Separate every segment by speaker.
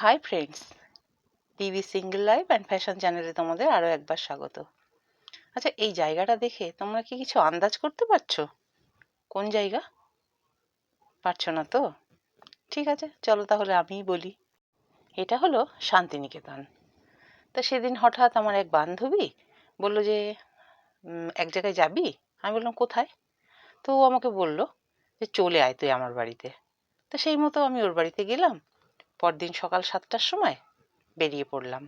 Speaker 1: Hi friends PV single life and fashion চ্যানেলে তোমাদের আরও একবার স্বাগত। আচ্ছা এই জায়গাটা দেখে তোমরা কি কিছু আন্দাজ করতে পারছ? কোন জায়গা? পারছ না তো? ঠিক আছে, চলো তাহলে আমিই বলি। এটা হলো শান্তিনিকেতন। তা সেদিন হঠাৎ আমার এক বান্ধবী বলল যে এক জায়গায় যাবি? আমি বললাম, কোথায়? তো ও আমাকে বলল যে, চলে আয় তুই আমার বাড়িতে। তো সেই মতো আমি ওর বাড়িতে গেলাম। পরদিন সকাল সাতটার সময় বেরিয়ে পড়লাম।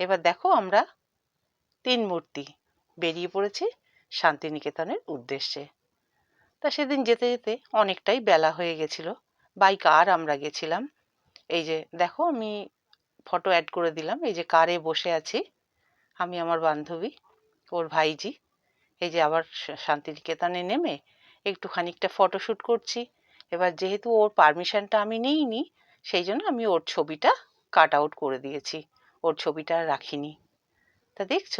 Speaker 1: এবার দেখো আমরা তিন মূর্তি বেরিয়ে পড়েছি শান্তিনিকেতনের উদ্দেশ্যে। তা সেদিন যেতে যেতে অনেকটাই বেলা হয়ে গেছিল। বাই কার আমরা গেছিলাম। এই যে দেখো আমি ফটো অ্যাড করে দিলাম। এই যে কারে বসে আছি আমি, আমার বান্ধবী, ওর ভাইজি। এই যে আবার শান্তিনিকেতনে নেমে একটু খানিকটা ফটোশ্যুট করছি। এবার যেহেতু ওর পারমিশনটা আমি নিইনি সেই জন্য আমি ওর ছবিটা কাট আউট করে দিয়েছি। ওর ছবিটা রাখিনি। তা দেখছ?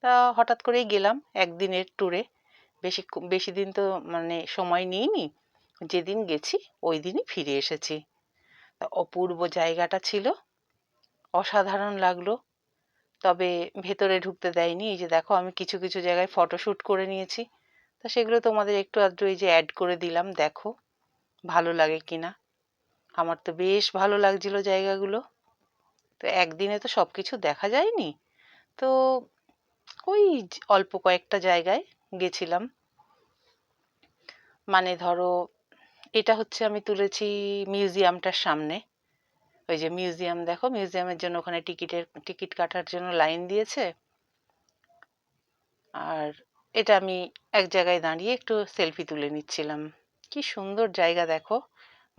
Speaker 1: তা হঠাৎ করেই গেলাম একদিনের ট্যুরে বেশি বেশি দিন তো মানে সময় নিইনি। যেদিন গেছি ওই দিনই ফিরে এসেছি। তা অপূর্ব জায়গাটা ছিল। অসাধারণ লাগল। তবে ভেতরে ঢুকতে দেয়নি। এই যে দেখো, আমি কিছু কিছু জায়গায় ফটোশ্যুট করে নিয়েছি। তা সেগুলো তোমাদের একটু আধটু এই যে অ্যাড করে দিলাম, দেখো ভালো লাগে কিনা। আমার তো বেশ ভালো লাগছিল জায়গাগুলো। তো একদিনে তো সব কিছু দেখা যায়নি। তো ওই অল্প কয়েকটা জায়গায় গেছিলাম। মানে ধরো এটা হচ্ছে আমি তুলেছি মিউজিয়ামটার সামনে। ওই যে মিউজিয়াম দেখো, মিউজিয়ামের জন্য ওখানে টিকিটের, টিকিট কাটার জন্য লাইন দিয়েছে। আর এটা আমি এক জায়গায় দাঁড়িয়ে একটু সেলফি তুলে নিচ্ছিলাম। কি সুন্দর জায়গা দেখো।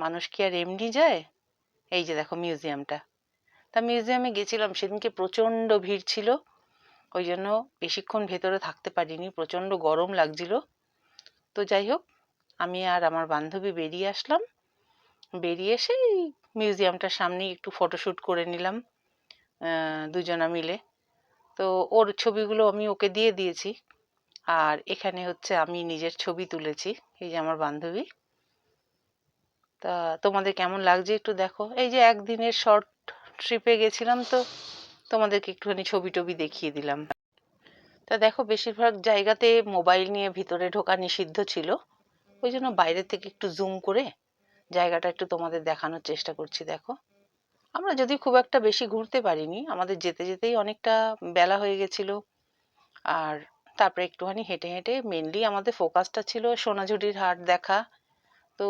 Speaker 1: মানুষ কি আর এমনি যায়? এই যে দেখো মিউজিয়ামটা তা মিউজিয়ামে গেছিলাম, সেদিনকে প্রচণ্ড ভিড় ছিল। ওই জন্য বেশিক্ষণ ভেতরে থাকতে পারিনি, প্রচণ্ড গরম লাগছিল। তো যাই হোক, আমি আর আমার বান্ধবী বেরিয়ে আসলাম। বেরিয়ে এসে মিউজিয়ামটার সামনেই একটু ফটোশ্যুট করে নিলাম দুজনা মিলে। তো ওর ছবিগুলো আমি ওকে দিয়ে দিয়েছি। আর এখানে হচ্ছে আমি নিজের ছবি তুলেছি, এই যে আমার বান্ধবী। তা তোমাদের কেমন লাগছে একটু দেখো। এই যে একদিনের শর্ট ট্রিপে গেছিলাম তো, তোমাদেরকে একটুখানি ছবি টবি দেখিয়ে দিলাম। তা দেখো, বেশিরভাগ জায়গাতে মোবাইল নিয়ে ভিতরে ঢোকা নিষিদ্ধ ছিল। ওই জন্য বাইরে থেকে একটু জুম করে জায়গাটা একটু তোমাদের দেখানোর চেষ্টা করছি, দেখো। আমরা যদি খুব একটা বেশি ঘুরতে পারিনি, আমাদের যেতে যেতেই অনেকটা বেলা হয়ে গেছিল। আর তারপরে একটুখানি হেঁটে হেঁটে মেনলি আমাদের ফোকাসটা ছিল সোনাঝুরির হাট দেখা। তো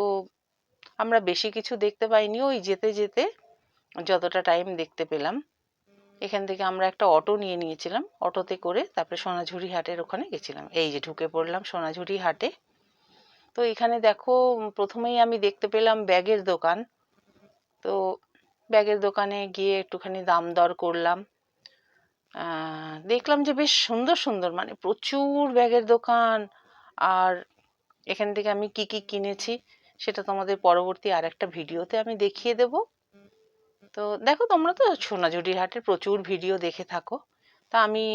Speaker 1: আমরা বেশি কিছু দেখতে পাইনি, ওই যেতে যেতে যতটা টাইম দেখতে পেলাম। এখান থেকে আমরা একটা অটো নিয়ে নিয়েছিলাম, অটোতে করে তারপরে সোনাঝুরি হাটের ওখানে গেছিলাম। এই যে ঢুকে পড়লাম সোনাঝুরি হাটে। তো এখানে দেখো প্রথমেই আমি দেখতে পেলাম ব্যাগের দোকান। তো ব্যাগের দোকানে গিয়ে একটুখানি দাম দর করলাম। দেখলাম যে বেশ সুন্দর সুন্দর মানে প্রচুর ব্যাগের দোকান। আর এখান থেকে আমি কি কি কিনেছি সেটা তোমাদের পরবর্তী আর একটা ভিডিওতে আমি দেখিয়ে দেব। তো দেখো, তোমরা তো সোনাঝুরির হাটের প্রচুর ভিডিও দেখে থাকো। তা আমি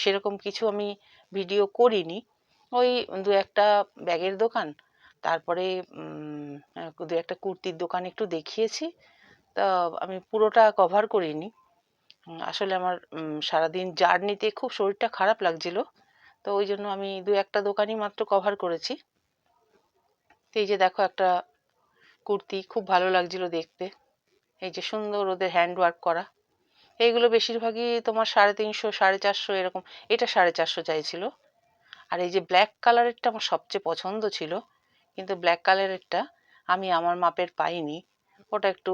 Speaker 1: সেরকম কিছু আমি ভিডিও করিনি। ওই দু একটা ব্যাগের দোকান, তারপরে দু একটা কুর্তির দোকান একটু দেখিয়েছি। তা আমি পুরোটা কভার করিনি। আসলে আমার সারাদিন জার্নিতে খুব শরীরটা খারাপ লাগছিল। তো ওই জন্য আমি দু একটা দোকানই মাত্র কভার করেছি। এই যে দেখো একটা কুর্তি, খুব ভালো লাগছিল দেখতে। এই যে সুন্দর ওদের হ্যান্ড ওয়ার্ক করা। এইগুলো বেশিরভাগই তোমার সাড়ে তিনশো, সাড়ে চারশো এরকম। এটা সাড়ে চারশো চাইছিল। আর এই যে ব্ল্যাক কালারেরটা আমার সবচেয়ে পছন্দ ছিল। কিন্তু ব্ল্যাক কালারেরটা আমি আমার মাপের পাইনি। ওটা একটু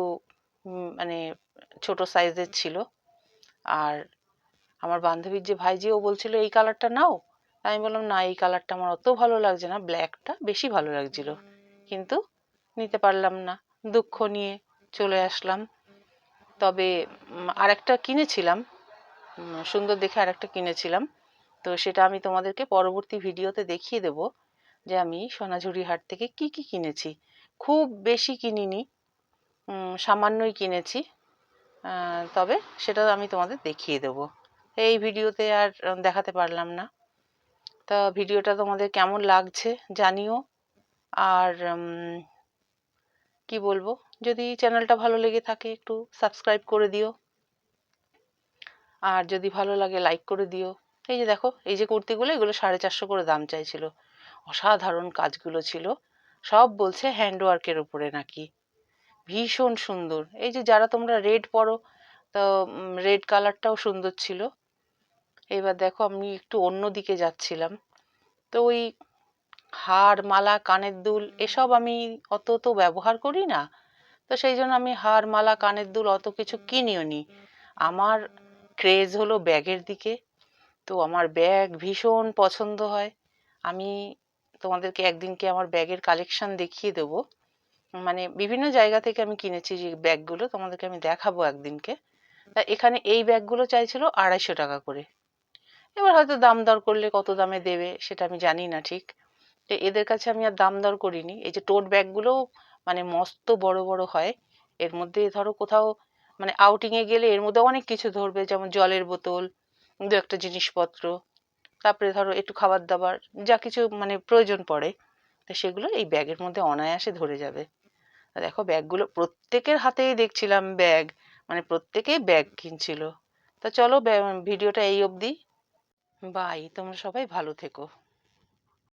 Speaker 1: মানে ছোট সাইজের ছিল। আর আমার বান্ধবীর যে ভাইজি, ও বলছিল, এই কালারটা নাও। আমি বললাম, না, এই কালারটা আমার অত ভালো লাগছে না। ব্ল্যাকটা বেশি ভালো লাগছিল। কিন্তু নিতে পারলাম না। দুঃখ নিয়ে চলে আসলাম। তবে আরেকটা কিনেছিলাম। সুন্দর দেখে আরেকটা কিনেছিলাম। তো সেটা আমি তোমাদেরকে পরবর্তী ভিডিওতে দেখিয়ে দেব যে আমি সোনাঝুরি হাট থেকে কি কি কিনেছি। খুব বেশি কিনিনি। সামান্যই কিনেছি। তবে সেটা আমি তোমাদের দেখিয়ে দেব। এই ভিডিওতে আর দেখাতে পারলাম না। তা ভিডিওটা তোমাদের কেমন লাগছে জানিও। আর কি বলব, যদি চ্যানেলটা ভালো লেগে থাকে একটু সাবস্ক্রাইব করে দিও। আর যদি ভালো লাগে লাইক করে দিও। এই যে দেখো, এই যে কুর্তিগুলো, এগুলো সাড়ে চারশো করে দাম চাইছিল। অসাধারণ কাজগুলো ছিল। সব বলছে হ্যান্ডওয়ার্কের উপরে নাকি। ভীষণ সুন্দর। এই যে যারা তোমরা রেড পরো, তো রেড কালারটাও সুন্দর ছিল। এবার দেখো আমি একটু অন্য দিকে যাচ্ছিলাম। তো ওই হার, মালা, কানের দুল এসব আমি অত তো ব্যবহার করি না। তো সেই জন্য আমি হার, মালা, কানের দুল অত কিছু কিনিও নি। আমার ক্রেজ হলো ব্যাগের দিকে। তো আমার ব্যাগ ভীষণ পছন্দ হয়। আমি তোমাদেরকে একদিনকে আমার ব্যাগের কালেকশন দেখিয়ে দেবো? মানে বিভিন্ন জায়গা থেকে আমি কিনেছি যে ব্যাগগুলো, তোমাদেরকে আমি দেখাবো একদিনকে। তা এখানে এই ব্যাগগুলো চাইছিল আড়াইশো টাকা করে। এবার হয়তো দাম দর করলে কত দামে দেবে সেটা আমি জানি না ঠিক। তো এদের কাছে আমি আর দাম দর করিনি। এই যে টোট ব্যাগগুলোও মানে মস্ত বড় বড় হয়। এর মধ্যে ধরো কোথাও মানে আউটিংয়ে গেলে এর মধ্যে অনেক কিছু ধরবে, যেমন জলের বোতল, দু একটা জিনিসপত্র, তারপরে ধরো একটু খাবার দাবার যা কিছু মানে প্রয়োজন পড়ে। তো সেগুলো এই ব্যাগের মধ্যে অনায়াসে ধরে যাবে। দেখো ব্যাগগুলো প্রত্যেকের হাতেই দেখছিলাম ব্যাগ মানে প্রত্যেকেই ব্যাগ কিনছিল। তা চলো ভিডিওটা এই অবধি। বাই তোমরা সবাই ভালো থেকো।